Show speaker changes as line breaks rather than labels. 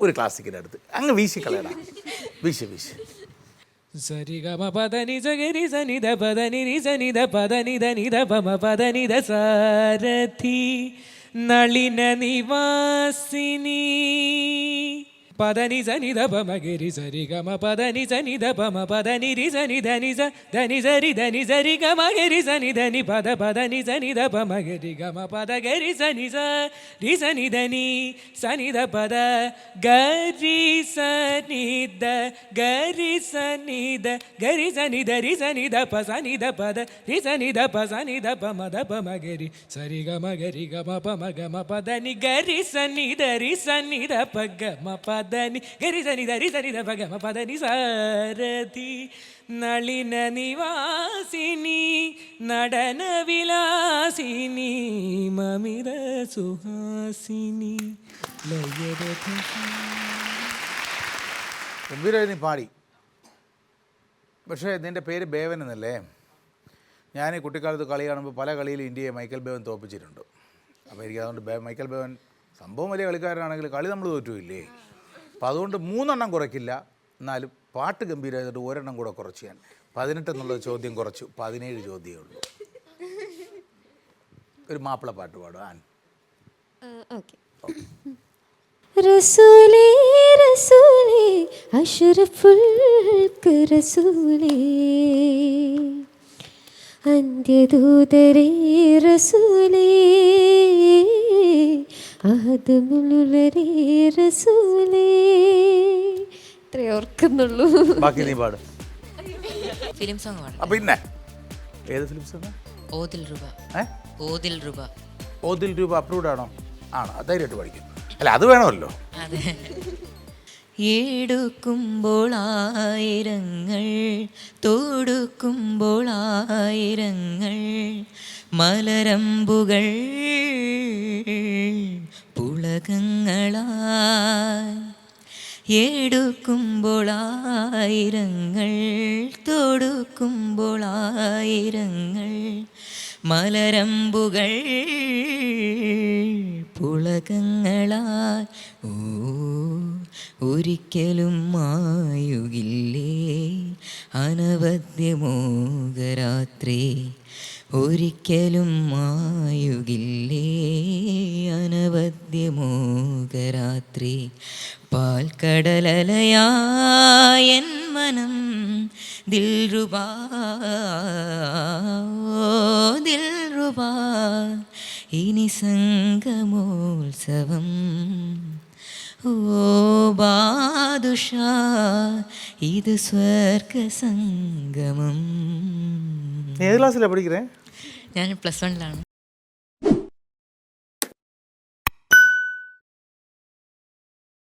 ഒരു ക്ലാസിക്കിന്റെ അടുത്ത്. അങ്ങ് വീശി കളയടാ. വീശി വീശി.
സരിഗമ പദനി ജഗരി സനിധ പദനി സനിധ പദനി ധനിധ പമ പദനിധ സാരഥി നളിന നിവാസിനി పదని జని దమ గిరి సరి గమ పదని జని దమ పదని రి జని ధని జ ధని జరి ధని జరి గమ గిరి జని ధని పద పదని జని దమ గిరి గమ పద గరి సని జ రి సని ధని సని ద పద గరి సని ద గరి సని ద గరి సని ద రి సని ద ప సని ద పద రి సని ద ప సని ద ప మ ద ప మ గరి సరి గమ గరి గమ ప మ గమ పదని గరి సని ద రి సని ద ప గమ పద സനിധ ഗരിധനി ഗമ ഭഗവ പദനി സാരഥി. നളിന നിവാസിനി നടന വിലാസിനി മമിത സുഹാസിനി.
ഗംഭീരമായി പാടി. പക്ഷേ നിന്റെ പേര് ബേവൻ എന്നല്ലേ? ഞാൻ ഈ കുട്ടിക്കാലത്ത് കളി കാണുമ്പോൾ പല കളിയിലും ഇന്ത്യയെ മൈക്കൽ ബേവൻ തോപ്പിച്ചിട്ടുണ്ട് അപ്പോൾ എനിക്ക് അതുകൊണ്ട് മൈക്കൽ ബേവൻ സംഭവം വലിയ കളിക്കാരനാണെങ്കിൽ കളി നമ്മൾ തോറ്റുമില്ലേ അപ്പോൾ അതുകൊണ്ട് മൂന്നെണ്ണം കുറയ്ക്കില്ല. എന്നാലും പാട്ട് ഗംഭീരമായിട്ട് ഒരെണ്ണം കൂടെ കുറച്ച് ഞാൻ. പതിനെട്ട് എന്നുള്ള ചോദ്യം കുറച്ചു. പതിനേഴ് ചോദ്യമേ ഉള്ളൂ. ഒരു മാപ്പിള പാട്ട് പാടും
ഓക്കെ. റസൂലേ റസൂലേ അഷ്റഫുൽ റസൂലേ. അന്ത്യദൂതരേ റസൂലേ. ഇത്രേ ഓർക്കുന്നുള്ളൂ.
ബാക്കി നീ പാട്.
ഫിലിം സോങ് പാടാം
അപ്പം പിന്നെ ഏത് ഫിലിം സോങ്?
ഓതിൽ രൂപ.
ഏ?
ഓതിൽ രൂപ.
ഓതിൽ രൂപ അപ്രൂവ്ഡ് ആണോ? ആണോ? ധൈര്യമായിട്ട് പഠിക്കും. അല്ല അത് വേണമല്ലോ.
അതെ. എടുക്കുമ്പോൾ ആയിരങ്ങൾ തൊടുക്കുമ്പോൾ ആയിരങ്ങൾ മലരമ്പുകൾ പുളകങ്ങളായി എടുക്കുമ്പോൾ ആയിരങ്ങൾ തൊടുക്കുമ്പോൾ ആയിരങ്ങൾ മലരമ്പുകൾ പുളകങ്ങളായി ഓ ഒരിക്കലും മായുകില്ലേ? അനവദ്യമോകരാത്രി ഒരിക്കലും മായുകില്ലേ? അനവദ്യമോകരാത്രി പാൽക്കടലയായൻ മനം ദിൽ ദിൽറുബാ ഇനി സംഗമോത്സവം ഓ ബാദുഷ ഇത് സ്വർഗ സംഗമം
ഏത് ക്ലാസ്സിലാണ് പഠിക്കുന്നത്
ഞാൻ പ്ലസ് വണ്ണിലാണ്